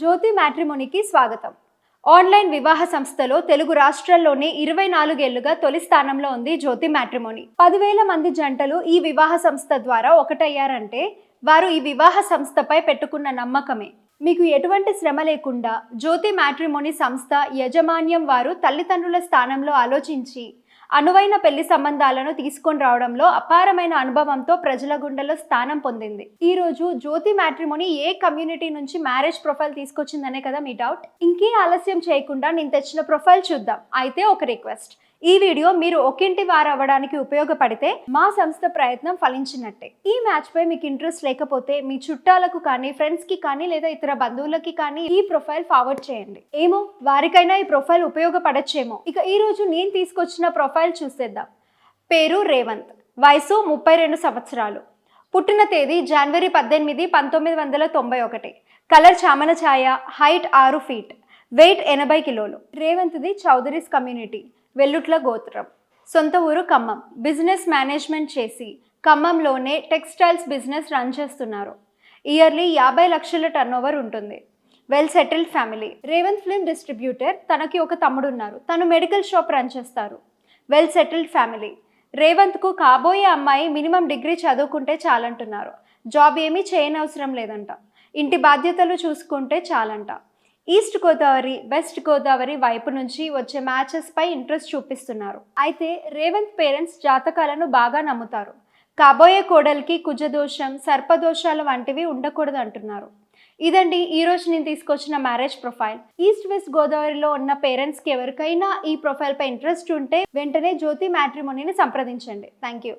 జ్యోతి మ్యాట్రిమోనీకి స్వాగతం. ఆన్లైన్ వివాహ సంస్థలో తెలుగు రాష్ట్రాల్లోనే ఇరవై నాలుగేళ్ళుగా తొలి స్థానంలో ఉంది జ్యోతి మ్యాట్రిమోని. పదివేల మంది జంటలు ఈ వివాహ సంస్థ ద్వారా ఒకటయ్యారంటే వారు ఈ వివాహ సంస్థపై పెట్టుకున్న నమ్మకమే. మీకు ఎటువంటి శ్రమ లేకుండా జ్యోతి మ్యాట్రిమోని సంస్థ యజమాన్యం వారు తల్లిదండ్రుల స్థానంలో ఆలోచించి అనువైన పెళ్ళి సంబంధాలను తీసుకొని రావడంలో అపారమైన అనుభవంతో ప్రజల గుండెలో స్థానం పొందింది. ఈ రోజు జ్యోతి మ్యాట్రిమోనీ ఏ కమ్యూనిటీ నుంచి మ్యారేజ్ ప్రొఫైల్ తీసుకొచ్చిందనే కదా మీ డౌట్? ఇంకే ఆలస్యం చేయకుండా నేను తెచ్చిన ప్రొఫైల్ చూద్దాం. అయితే ఒక రిక్వెస్ట్. ఈ వీడియో మీరు ఒకింటి వారు అవ్వడానికి ఉపయోగపడితే మా సంస్థ ప్రయత్నం ఫలించినట్టే. ఈ మ్యాచ్ పై మీకు ఇంట్రెస్ట్ లేకపోతే మీ చుట్టాలకు కానీ ఫ్రెండ్స్కి కానీ లేదా ఇతర బంధువులకి కానీ ఈ ప్రొఫైల్ ఫార్వర్డ్ చేయండి. ఏమో? వారికైనా ఈ ప్రొఫైల్ ఉపయోగపడచ్చేమో. ఇక ఈ రోజు నేను తీసుకొచ్చిన ప్రొఫైల్ చూసేద్దాం. పేరు రేవంత్. వయసు ముప్పై రెండు సంవత్సరాలు. పుట్టిన తేదీ జనవరి పద్దెనిమిది పంతొమ్మిది వందల తొంభై ఒకటి. కలర్ చామన ఛాయ హైట్ ఆరు ఫీట్. వెయిట్ ఎనభై కిలోలు. రేవంత్ది చౌదరీస్ కమ్యూనిటీ వెల్లుట్ల గోత్రం. సొంత ఊరు ఖమ్మం. బిజినెస్ మేనేజ్మెంట్ చేసి ఖమ్మంలోనే టెక్స్టైల్స్ బిజినెస్ రన్ చేస్తున్నారు. ఇయర్లీ యాభై లక్షల టర్నోవర్ ఉంటుంది. Well settled family. Revanth film distributor తనకి ఒక తమ్ముడు ఉన్నారు తను మెడికల్ షాప్ రన్ చేస్తారు. Well settled family. రేవంత్కు కాబోయే అమ్మాయి మినిమం డిగ్రీ చదువుకుంటే చాలంటున్నారు. జాబ్ ఏమీ చేయనవసరం లేదంట. ఇంటి బాధ్యతలు చూసుకుంటే చాలంట. ఈస్ట్ గోదావరి వెస్ట్ గోదావరి వైపు నుంచి వచ్చే మ్యాచెస్ పై ఇంట్రెస్ట్ చూపిస్తున్నారు. అయితే రేవంత్ పేరెంట్స్ జాతకాలను బాగా నమ్ముతారు. కాబోయే కోడలికి కుజదోషం సర్పదోషాలు వంటివి ఉండకూడదు అంటున్నారు ఇదండి ఈ రోజు నేను తీసుకొచ్చిన మ్యారేజ్ ప్రొఫైల్. ఈస్ట్ వెస్ట్ గోదావరిలో ఉన్న పేరెంట్స్కి ఎవరికైనా ఈ ప్రొఫైల్ పై ఇంట్రెస్ట్ ఉంటే వెంటనే జ్యోతి మ్యాట్రిమోనీని సంప్రదించండి. Thank you